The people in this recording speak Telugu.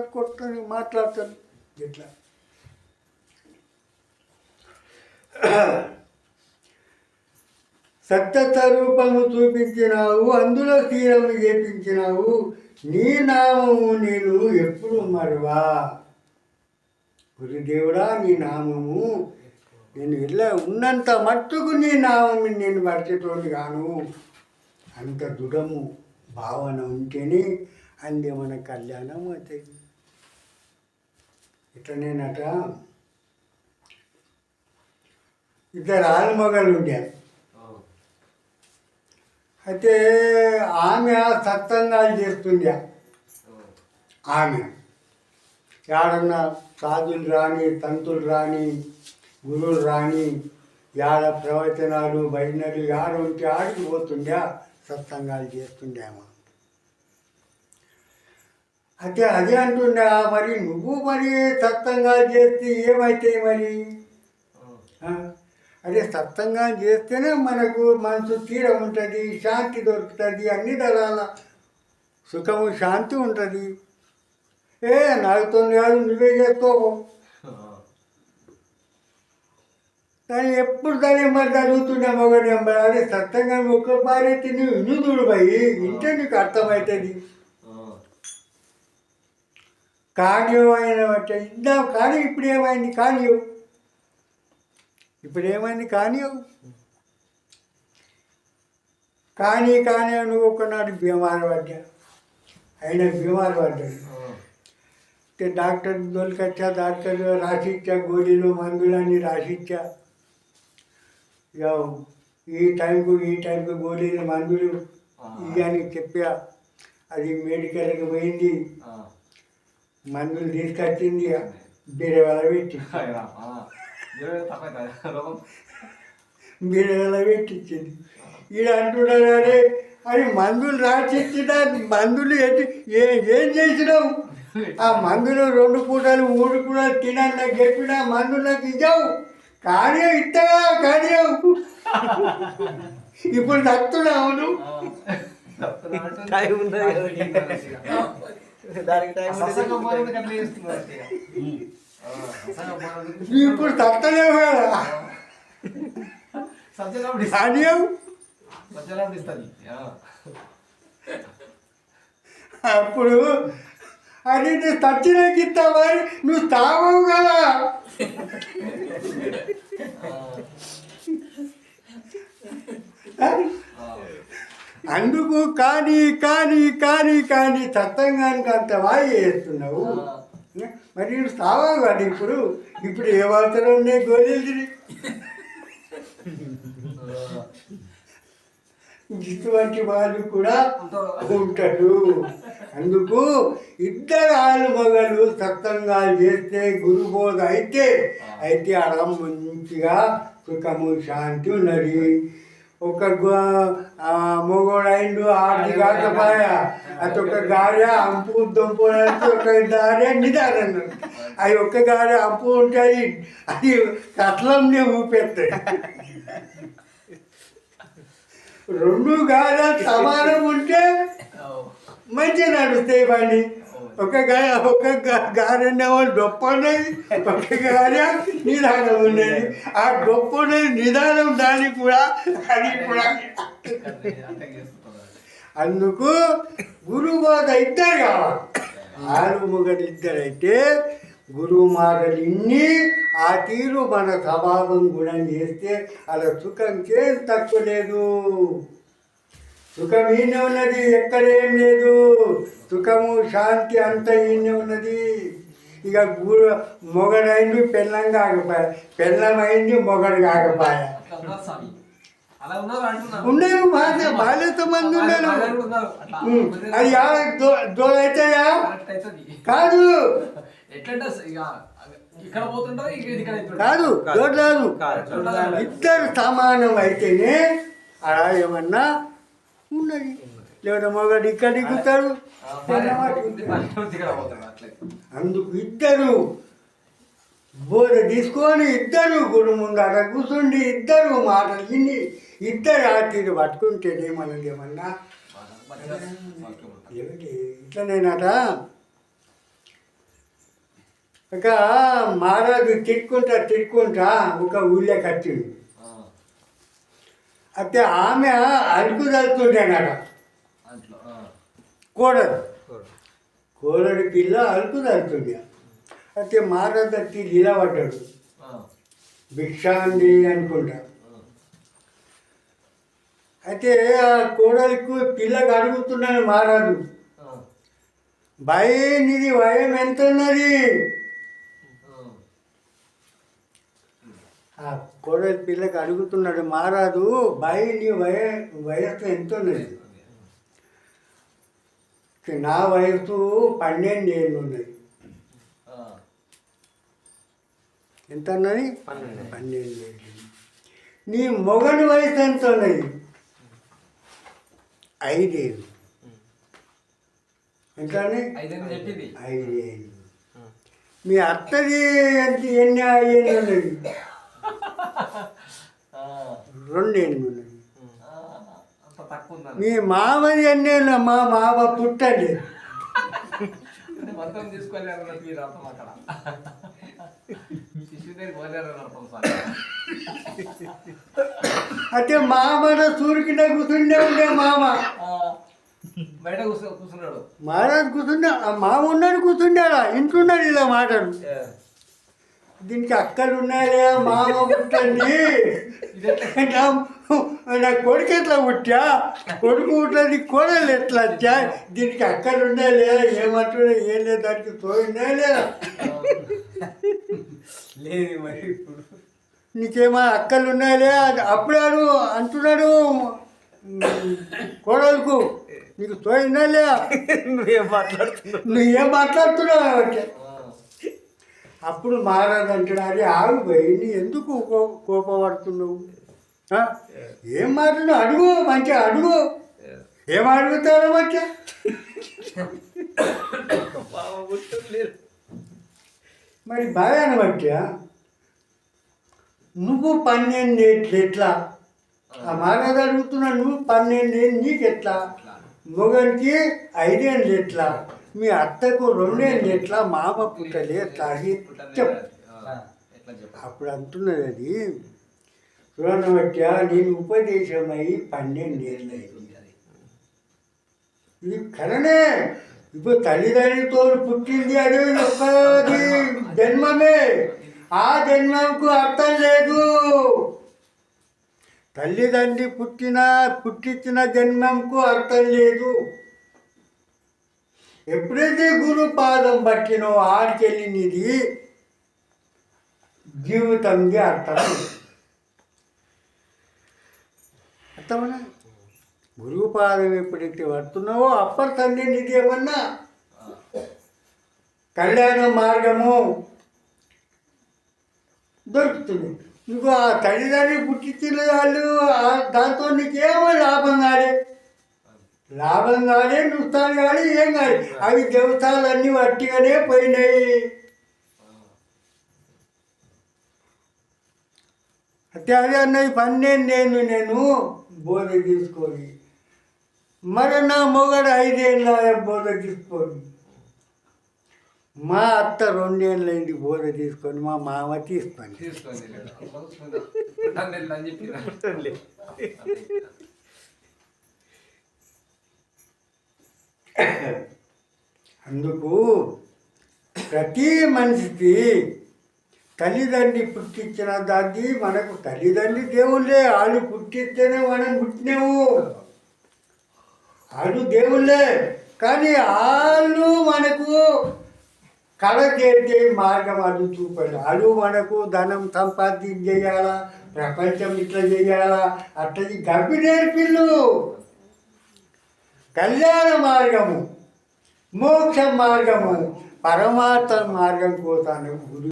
కొడతారు కొడతారు మాట్లాడతారు ఇట్లా. సత్యస్వరూపము చూపించినావు అందులో తీరము చేపించినావు. నీ నామము నేను ఎప్పుడు మరువా? గురుదేవుడా నీ నామము నేను ఇలా ఉన్నంత మట్టుకు నీ నామము నేను మర్చిపోని గాను. అంత దృఢము భావన ఉంటేనే అందే మన కళ్యాణం అవుతుంది ఇట్లనేనట ఇద్దరు ఆలుమగలు ఉండే అయితే ఆమె సత్సంగాలు చేస్తుండే. ఆమె ఏడన్నా సాధులు రాని తంతులు రాని గురువులు రాని యాడ ప్రవచనాలు భజనలు యాడ ఉంటే ఆడికి పోతుండే సత్సంగాలు చేస్తుండే ఆమె అయితే అదే అంటుండే మరి నువ్వు మరి సత్సంగాలు చేస్తే ఏమవుతాయి మరి? అదే సత్సంగా చేస్తేనే మనకు మనసు తీర ఉంటుంది శాంతి దొరుకుతుంది అన్ని తరాల సుఖము శాంతి ఉంటుంది. ఏ నాకుతో కాదు నువ్వే చేసుకోవు కానీ ఎప్పుడు దాని మరి చదువుతుండే మొగ నెంబర్ అదే సత్యంగా ఒక్క పారైతే నువ్వు వినుదుడు పోయి ఇంటే నీకు అర్థమవుతుంది. కార్యం అయిన బట్టే ఇద్దాం కానీ ఇప్పుడు ఏమైంది కానీ ఇప్పుడు ఏమైంది కానీ కానీ కానీ నువ్వు ఒకనాడు బీమారు పడ్డా అయినా బీమారు పడ్డాడు డాక్టర్ దొరికొచ్చా డాక్టర్ రాసిచ్చా గోళీలు మందులు అన్నీ రాసిచ్చా. ఇక ఈ టైంకు ఈ టైంకు గోళీలు మందులు ఇవని చెప్పా. అది మెడికల్కి పోయింది. మందులు తీసుకొచ్చింది బీరవల పెట్టి బీరవల పెట్టించింది ఈడ అంటున్నాడు అరే అది మందులు రాసిచ్చిన మందులు ఎట్టి ఏ ఏం చేసినావు ఆ మందులు రెండు పూటలు మూడు పూటలు తినన్నా చెప్పిన మందులు నాకు ఇచ్చావు కానీ ఇత్తగా కానీ ఇప్పుడు తత్తున్నావు నువ్వు ఇప్పుడు కానీ అప్పుడు అది నువ్వు తచ్చినకి ఇస్తావా నువ్వు తావవు కదా. అందుకు కానీ కానీ కానీ కానీ సత్తంగానికి అంత వాయి చేస్తున్నావు. మరి తావవు కదా ఇప్పుడు. ఇప్పుడు ఏ అవసరం ఉన్నాయి గోళీలు ఇటువంటి వాళ్ళు కూడా ఉంటాడు అందుకు ఇద్దరు ఆలు మగలు సత్సంగాలు చేస్తే గురుబోధ అయితే అయితే అక్కడ మంచిగా సుఖము శాంతి ఉన్నది. ఒక మొగోడైండు ఆడి కాకపోయా అది ఒక గారె అంపు దొంపు అంటే ఒక గారె నిదానం అది ఒక్క గారె అంపు ఉంటుంది అది కట్లంని ఊపెత్తాయి రెండు గారె సమానం ఉంటే మంచిగా నడుస్తాయి బండి. ఒక ఒక గారెన్న వాళ్ళు డొప్ప ఉన్నది ఒక గారె నిదానం ఉన్నది. ఆ డొప్ప ఉన్నది నిదానం దానికి కూడా అది కూడా. అందుకు గురువు బోధ ఇద్దరు కావాలి. ఆరు మొగలు ఇద్దరైతే గురువు మాటలు ఇన్ని ఆ తీరు మన స్వభావం కూడా చేస్తే అలా సుఖం చేసి తక్కువ లేదు. సుఖం ఈయన ఉన్నది ఎక్కడ ఏం లేదు. సుఖము శాంతి అంత ఈయన ఉన్నది ఇక గురు మొగడైంది పెళ్ళం కాకపోయా. పెళ్ళం అయింది మొగడు కాకపోయా. అలా ఉన్నారు బాగా బాధ్యత మంది ఉన్నారు. అది దోలైతాయా కాదు. కాదు దోడ్లేదు. కాదు. ఇద్దరు సమానం అయితేనే అలా ఏమన్నా ఉన్నది. లేదా మొగడు ఇక్కడ దిగుతాడు. అందుకు ఇద్దరు బోధ తీసుకొని ఇద్దరు గుడి ముందర కూర్చుండి ఇద్దరు మాటలు విని ఇద్దరు ఆటిని పట్టుకుంటేనే మనది ఏమన్నా? ఏమిటి ఇట్లనేనట? ఇక మహారాజు తిట్టుకుంటా తిట్టుకుంటా ఒక ఊళ్ళోకి వచ్చింది ఆ, అయితే ఆమె అడుగు తలుతుండేనట అట్లా ఆ, కోడలు. కోడలి. పిల్ల అలుపు తలుతుండే అయితే వచ్చి నిలబడ్డాడు ఆ, భిక్షాంది అనుకుంటా. అయితే ఆ కోడలికి పిల్లకి అడుగుతున్నాడు మహారాజు భయం నీది భయం ఎంత ఉన్నది ఆ. ఆ కోడలి పిల్లకి అడుగుతున్నాడు మహారాజు భయ నీ వయ వయస్సు ఎంత ఉన్నది నా వయస్సు పన్నెండు ఏళ్ళు ఉన్నది ఆ, ఎంత ఉన్నది పన్నెండు. ఏళ్ళు నీ మొగని వయసు ఎంత ఉన్నది ఐదేళ్ళు ఎంత? ఐదేళ్ళు. ఐదేళ్ళు మీ అత్తది ఎంత ఎన్ని ఏళ్ళు ఉన్నది తక్కువ ఉందని మీ మామది ఎన్నేళ్ళు మా మామ పుట్టండి మొత్తం మీరు అర్థం అక్కడ. అయితే మామన సూరికిన కూర్చుండే ఉండే మామ. బయట కూర్చో కూర్చున్నాడు. మహారాజు కూర్చుండే మామ ఉన్నాడు కూర్చుండాడా ఇంటున్నాడు ఇలా మాటలు దీనికి అక్కలు ఉన్నాయా మామ పుట్టండి నా కొడుకు ఎట్లా పుట్టా? కొడుకు పుట్టది కోడలు ఎట్లా వచ్చా? దీనికి అక్కలు ఉన్నాయా ఏమంటున్నా ఏం లేదు దానికి తోడినా లేదా లేదు మరి ఇప్పుడు. నీకేమో అక్కలు ఉన్నాయా అప్పుడే అడు అంటున్నాడు కోడలకు నీకు తోడిందా లేదా నువ్వేం మాట్లాడుతున్నావు? నువ్వేం మాట్లాడుతున్నావు? అప్పుడు మహారాజు అంటాడు ఆగు పోయి ఎందుకు కో- కోపపడుతున్నావు? ఏం మాట్లాడు అడుగు మంచిగా అడుగు. ఏం అడుగుతారు మంచిగా మరి బాగానే మంచిగా నువ్వు పన్నెండు ఎట్లా? ఆ మహారాజు అడుగుతున్నా నువ్వు పన్నెండు ఏళ్ళు నీకు ఎట్లా మొగనికి ఐదేళ్ళు ఎట్లా? మీ అత్తకు రెండేళ్ళు ఎట్లా మామ పుట్టలే ఎట్లా అని చెప్పు. అప్పుడు అంటున్నది అది. చూడనబట్ట నేను ఉపదేశమై పన్నెండేళ్ళు అయింది. ఇది కరణే ఇప్పుడు తల్లిదండ్రులతో పుట్టింది అది ఒక్కది జన్మమే. ఆ జన్మకు అర్థం లేదు. తల్లిదండ్రి పుట్టిన పుట్టించిన జన్మంకు అర్థం లేదు. ఎప్పుడైతే గురు పాదం పట్టినో ఆడికెళ్ళినది జీవితంది అర్థం. అర్థమనా? గురువు పాదం ఎప్పుడైతే పడుతున్నావో అప్పటి తండ్రి నిధి ఏమన్నా? కళ్యాణ మార్గము దొరుకుతుంది. నువ్వు ఆ తల్లిదండ్రి పుట్టించిన వాళ్ళు దాంతో నీకేమో లాభం కాలే. లాభం కాలే నుస్తాను కాలే ఏం కాలే అవి దేవతాలు అన్నీ వట్టిగానే పోయినాయి. అంటే అదే అన్నది పన్నెండు నేను నేను బోధ తీసుకొని మరి నా మొగడు ఐదేళ్ళ బోధ తీసుకొని మా అత్త రెండేళ్ళైంది బోధ తీసుకొని మా మామ తీసుకొని. తీసుకోండి పన్నెండు అని చెప్పి పుట్టలేదు అందుకు ప్రతి మనిషికి తల్లిదండ్రి పుట్టించిన దాన్ని మనకు తల్లిదండ్రి దేవుళ్ళే వాళ్ళు పుట్టిస్తేనే మనం పుట్టినాము. వాళ్ళు దేవుళ్ళే కానీ వాళ్ళు మనకు కళ మార్గం అది చూపాడు. వాళ్ళు మనకు ధనం సంపాదించేయాలా ప్రపంచం ఇట్లా చేయాలా అట్లా గబ్బి నేర్పిల్లు కళ్యాణ మార్గము మోక్ష మార్గము పరమాత్మ మార్గం పోతాను గురు